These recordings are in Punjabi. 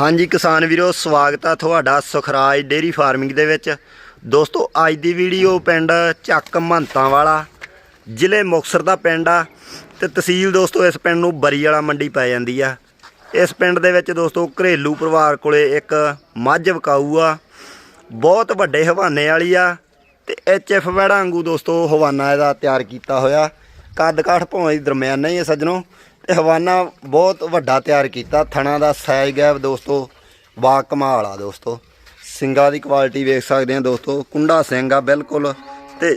ਹਾਂਜੀ ਕਿਸਾਨ ਵੀਰੋ, ਸਵਾਗਤ ਆ ਤੁਹਾਡਾ ਸੁਖਰਾਜ ਡੇਰੀ ਫਾਰਮਿੰਗ ਦੇ ਵਿੱਚ। ਦੋਸਤੋ, ਅੱਜ ਦੀ ਵੀਡੀਓ ਪਿੰਡ ਚੱਕ ਮਹੰਤਾਂ ਵਾਲਾ, ਜ਼ਿਲ੍ਹੇ ਮੁਕਤਸਰ ਦਾ ਪਿੰਡ ਆ ਤੇ ਤਹਿਸੀਲ ਦੋਸਤੋ ਇਸ ਪਿੰਡ ਨੂੰ ਬਰੀ ਵਾਲਾ ਮੰਡੀ ਪੈ ਜਾਂਦੀ ਆ। ਇਸ ਪਿੰਡ ਦੇ ਵਿੱਚ ਦੋਸਤੋ ਘਰੇਲੂ ਪਰਿਵਾਰ ਕੋਲੇ ਇੱਕ ਮੱਝ ਵਕਾਊ ਆ, ਬਹੁਤ ਵੱਡੇ ਹਵਾਨੇ ਵਾਲੀ ਆ ਤੇ ਐਚ ਐਫ ਵੜਾ ਵਾਂਗੂ ਦੋਸਤੋ ਹਵਾਨਾ ਇਹਦਾ ਤਿਆਰ ਕੀਤਾ ਹੋਇਆ। ਕੱਦ ਕਾਠ ਭੌਂ ਦੀ ਦਰਮਿਆਨਾ ਹੀ ਹੈ ਸੱਜਣੋ ਹਵਾਨਾ ਬਹੁਤ ਵੱਡਾ ਤਿਆਰ ਕੀਤਾ। ਥਣਾ ਦਾ ਸਾਈਜ਼ ਗੈਪ ਦੋਸਤੋ ਬਾ ਕਮਾਲ ਆ ਦੋਸਤੋ। ਸਿੰਗਾ ਦੀ ਕੁਆਲਿਟੀ ਵੇਖ ਸਕਦੇ ਆ ਦੋਸਤੋ। ਕੁੰਡਾ ਸਿੰਘ ਆ ਬਿਲਕੁਲ ਤੇ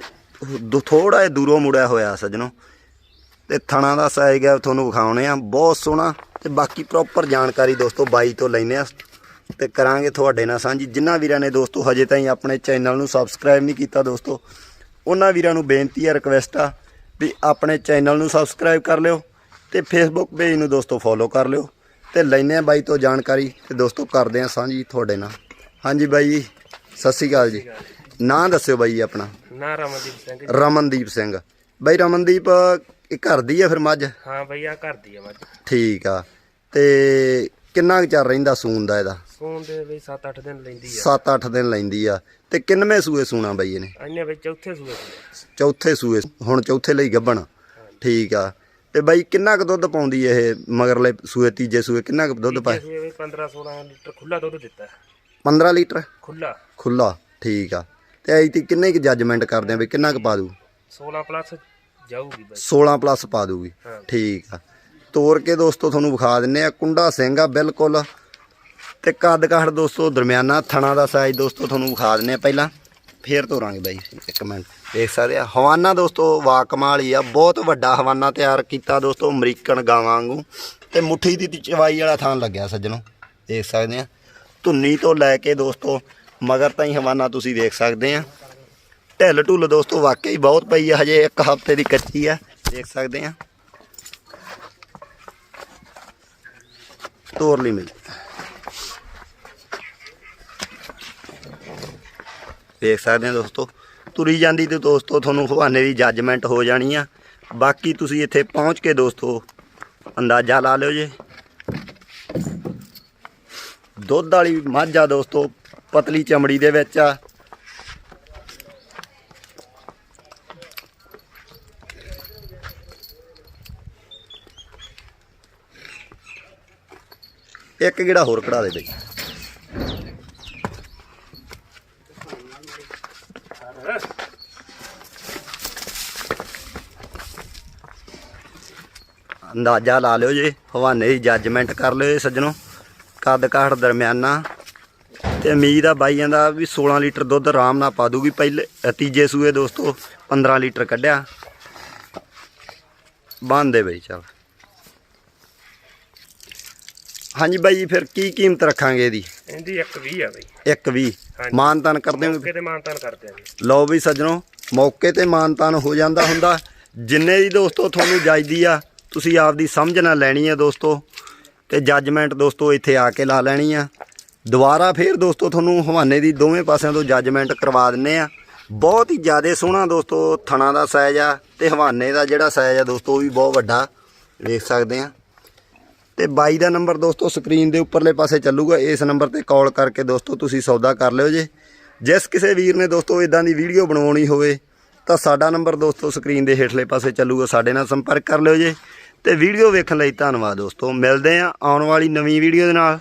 ਥੋੜਾ ਜਿਹਾ ਦੂਰੋਂ ਮੁੜਿਆ ਹੋਇਆ ਸੱਜਣੋ। ਤੇ ਥਣਾ ਦਾ ਸਾਈਜ਼ ਗੈਪ ਤੁਹਾਨੂੰ ਵਿਖਾਉਣੇ ਆ। ਬਹੁਤ ਸੋਹਣਾ ਤੇ ਬਾਕੀ ਪ੍ਰੋਪਰ ਜਾਣਕਾਰੀ ਦੋਸਤੋ ਬਾਈ ਤੋਂ ਲੈਨੇ ਆ। ਤੇ ਕਰਾਂਗੇ ਤੁਹਾਡੇ ਨਾਲ ਸਾਂਝੀ। ਜਿਨ੍ਹਾਂ ਵੀਰਾਂ ਨੇ ਦੋਸਤੋ ਹਜੇ ਤਾਈਂ ਆਪਣੇ ਚੈਨਲ ਨੂੰ ਸਬਸਕ੍ਰਾਈਬ ਨਹੀਂ ਕੀਤਾ ਦੋਸਤੋ, ਉਹਨਾਂ ਵੀਰਾਂ ਨੂੰ ਬੇਨਤੀ ਆ ਰਿਕਵੈਸਟ ਆ ਵੀ ਆਪਣੇ ਚੈਨਲ ਨੂੰ ਸਬਸਕ੍ਰਾਈਬ ਕਰ ਲਿਓ। ਤੇ ਫੇਸਬੁੱਕ ਪੇਜ ਨੂੰ ਦੋਸਤੋ ਫੋਲੋ ਕਰ ਲਿਓ ਤੇ ਲੈਨੇ ਆ ਬਾਈ ਤੋਂ ਜਾਣਕਾਰੀ ਤੇ ਦੋਸਤੋ ਕਰਦੇ ਆ ਸਾਂਝੀ ਤੁਹਾਡੇ ਨਾਲ। ਹਾਂਜੀ ਬਾਈ ਜੀ ਸਤਿ ਸ਼੍ਰੀ ਅਕਾਲ ਜੀ। ਨਾਂ ਦੱਸਿਓ ਬਾਈ ਆਪਣਾ। ਨਾ ਰਮਨਦੀਪ ਸਿੰਘ। ਰਮਨਦੀਪ ਸਿੰਘ। ਬਾਈ ਰਮਨਦੀਪ ਇਹ ਘਰ ਦੀ ਆ ਫਿਰ ਮੱਝ? ਹਾਂ ਬਈ ਆ ਘਰ ਦੀ ਆ ਮੱਝ। ਠੀਕ ਆ। ਤੇ ਕਿੰਨਾ ਕੁ ਚਿਰ ਰਹਿੰਦਾ ਸੂਣ ਦਾ ਇਹਦਾ? ਸੂਣ ਦੇ ਬਈ 7-8 ਦਿਨ ਲੈਂਦੀ ਆ। 7-8 ਦਿਨ ਲੈਂਦੀ ਆ। ਤੇ ਕਿੰਨਵੇਂ ਸੂਏ ਸੂਣਾ ਬਾਈ ਇਹਨੇ? ਅੰਨੇ ਵਿੱਚ ਚੌਥੇ ਸੂਏ। ਚੌਥੇ ਸੂਏ ਹੁਣ ਚੌਥੇ ਲਈ ਗੱਭਣ। ਠੀਕ ਆ। ਤੇ ਬਾਈ ਕਿੰਨਾ ਕੁ ਦੁੱਧ ਪਾਉਂਦੀ ਇਹ ਮਗਰਲੇ ਸੂਏ ਤੀਜੇ ਸੂਏ ਕਿੰਨਾ ਕੁ ਦੁੱਧ ਪਾਏ? ਸੂਏ ਬਈ 15-16 ਲੀਟਰ ਖੁੱਲਾ ਦੁੱਧ ਦਿੱਤਾ। 15 ਲੀਟਰ? ਖੁੱਲਾ ਖੁੱਲਾ ਠੀਕ ਆ। ਤੇ ਐਤੀ ਕਿੰਨੇ ਕੁ ਜੱਜਮੈਂਟ ਕਰਦੇ ਆ ਵੀ ਕਿੰਨਾ ਕੁ ਪਾ ਦੂ? 16 ਪਲੱਸ ਜਾਊਗੀ ਬਈ। 16 ਪਲੱਸ ਪਾ ਦੂਗੀ। ਠੀਕ ਆ। ਤੋੜ ਕੇ ਦੋਸਤੋ ਤੁਹਾਨੂੰ ਵਿਖਾ ਦਿੰਨੇ ਆ ਕੁੰਡਾ ਸਿੰਘ ਆ ਬਿਲਕੁਲ। ਤੇ ਕੱਦ ਕਾਠ ਦੋਸਤੋ ਦਰਮਿਆਨਾ ਥਣਾ ਦਾ ਸਾਈਜ਼ ਦੋਸਤੋ ਤੁਹਾਨੂੰ ਵਿਖਾ ਦਿੰਨੇ ਆ ਪਹਿਲਾਂ। ਫੇਰ ਤੋਰਾਂਗੇ ਬਾਈ, ਇੱਕ ਮਿੰਟ। ਦੇਖ ਸਕਦੇ ਆ, ਹਵਾਨਾ ਦੋਸਤੋ ਵਾ ਕਮਾਲ ਆ, ਬਹੁਤ ਵੱਡਾ ਹਵਾਨਾ ਤਿਆਰ ਕੀਤਾ ਦੋਸਤੋ, ਅਮਰੀਕਨ ਗਾਵਾਂ ਵਾਂਗੂ। ਤੇ ਮੁੱਠੀ ਦੀ ਚਵਾਈ ਵਾਲਾ ਥਾਂ ਲੱਗਿਆ ਸੱਜਣੋ, ਦੇਖ ਸਕਦੇ ਆ। ਧੁੰਨੀ ਤੋਂ ਲੈ ਕੇ ਦੋਸਤੋ, ਮਗਰ ਤਾਈਂ ਹਵਾਨਾ ਤੁਸੀਂ ਦੇਖ ਸਕਦੇ ਆ। ਢਿੱਲ ਢੁੱਲ ਦੋਸਤੋ, ਵਾਕਈ ਬਹੁਤ ਪਈ ਆ, ਹਜੇ ਇੱਕ ਹਫ਼ਤੇ ਦੀ ਕੱਚੀ ਆ, ਦੇਖ ਸਕਦੇ ਆ। ਤੋਰ ਲਈ ਮਿਲ। ਦੇਖ ਸਕਦੇ ਆ ਦੋਸਤੋ, ਤੁਰੀ ਜਾਂਦੀ ਤੇ ਦੋਸਤੋ ਤੁਹਾਨੂੰ ਹਵਾਨੇ ਦੀ ਜੱਜਮੈਂਟ ਹੋ ਜਾਣੀ ਆ। ਬਾਕੀ ਤੁਸੀਂ ਇੱਥੇ ਪਹੁੰਚ ਕੇ ਦੋਸਤੋ ਅੰਦਾਜ਼ਾ ਲਾ ਲਿਓ ਜੇ। ਦੁੱਧ ਵਾਲੀ ਮੱਝ ਆ ਦੋਸਤੋ, ਪਤਲੀ ਚਮੜੀ ਦੇ ਵਿੱਚ ਆ। ਇੱਕ ਕਿਹੜਾ ਹੋਰ ਕਢਾ ਦੇ ਬਈ। ਅੰਦਾਜ਼ਾ ਲਾ ਲਿਓ ਜੇ ਹਵਾਨੇ ਦੀ ਜੱਜਮੈਂਟ ਕਰ ਲਿਓ ਸੱਜਣੋ। ਕੱਦ ਕਾਠ ਦਰਮਿਆਨਾ। ਤੇ ਉਮੀਦ ਆ ਬਾਈਆਂ ਦਾ ਵੀ 16 ਲੀਟਰ ਦੁੱਧ ਆਰਾਮ ਨਾਲ ਪਾ ਦੂਗੀ। ਪਹਿਲੇ ਤੀਜੇ ਸੂਏ ਦੋਸਤੋ 15 ਲੀਟਰ ਕੱਢਿਆ। ਬੰਦ ਦੇ ਬਈ ਚਲ। ਹਾਂਜੀ ਬਾਈ ਜੀ, ਫਿਰ ਕੀ ਕੀਮਤ ਰੱਖਾਂਗੇ ਇਹਦੀ? ਇਹਦੀ ਇੱਕ 20 ਆ ਬਈ। ਇੱਕ ਵੀ ਹਾਂਜੀ। ਮਾਨਤਾਨ ਕਰਦੇ ਹੋ ਕਿਤੇ ਮਾਨਤਾਨ ਕਰਦੇ ਆ ਲਓ ਵੀ ਸੱਜਣੋ ਮੌਕੇ ਤੇ ਮਾਨਤਾਨ ਹੋ ਜਾਂਦਾ ਹੁੰਦਾ। ਜਿੰਨੇ ਦੀ ਦੋਸਤੋ ਤੁਹਾਨੂੰ ਜਾਇਦੀ ਆ, ਤੁਸੀਂ ਆਪਦੀ ਸਮਝ ਨਾਲ ਲੈਣੀ ਆ ਦੋਸਤੋ। ਤੇ ਜੱਜਮੈਂਟ ਦੋਸਤੋ ਇੱਥੇ ਆ ਕੇ ਲਾ ਲੈਣੀ ਆ। ਦੁਬਾਰਾ ਫੇਰ ਦੋਸਤੋ ਤੁਹਾਨੂੰ ਹਵਾਨੇ ਦੀ ਦੋਵੇਂ ਪਾਸਿਆਂ ਤੋਂ ਜੱਜਮੈਂਟ ਕਰਵਾ ਦਿੰਨੇ ਆ। ਬਹੁਤ ਹੀ ਜ਼ਿਆਦਾ ਸੋਹਣਾ ਦੋਸਤੋ ਥਣਾ ਦਾ ਸਾਈਜ਼ ਆ ਤੇ ਹਵਾਨੇ ਦਾ ਜਿਹੜਾ ਸਾਈਜ਼ ਆ ਦੋਸਤੋ ਉਹ ਵੀ ਬਹੁਤ ਵੱਡਾ ਵੇਖ ਸਕਦੇ ਆ। ਤੇ ਬਾਈ ਦਾ ਨੰਬਰ ਦੋਸਤੋ ਸਕਰੀਨ ਦੇ ਉੱਪਰਲੇ ਪਾਸੇ ਚੱਲੂਗਾ। ਇਸ ਨੰਬਰ ਤੇ ਕਾਲ ਕਰਕੇ ਦੋਸਤੋ ਤੁਸੀਂ ਸੌਦਾ ਕਰ ਲਿਓ ਜੇ। ਜਿਸ ਕਿਸੇ ਵੀਰ ਨੇ ਦੋਸਤੋ ਇਦਾਂ ਦੀ ਵੀਡੀਓ ਬਣਾਉਣੀ ਹੋਵੇ, ਤਾਂ ਸਾਡਾ ਨੰਬਰ ਦੋਸਤੋ ਸਕਰੀਨ ਦੇ ਹੇਠਲੇ ਪਾਸੇ ਚੱਲੂਗਾ, ਸਾਡੇ ਨਾਲ ਸੰਪਰਕ ਕਰ ਲਿਓ ਜੇ। ਤੇ ਵੀਡੀਓ ਵੇਖਣ ਲਈ ਧੰਨਵਾਦ ਦੋਸਤੋ, ਮਿਲਦੇ ਆਂ ਆਉਣ ਵਾਲੀ ਨਵੀਂ ਵੀਡੀਓ ਦੇ ਨਾਲ।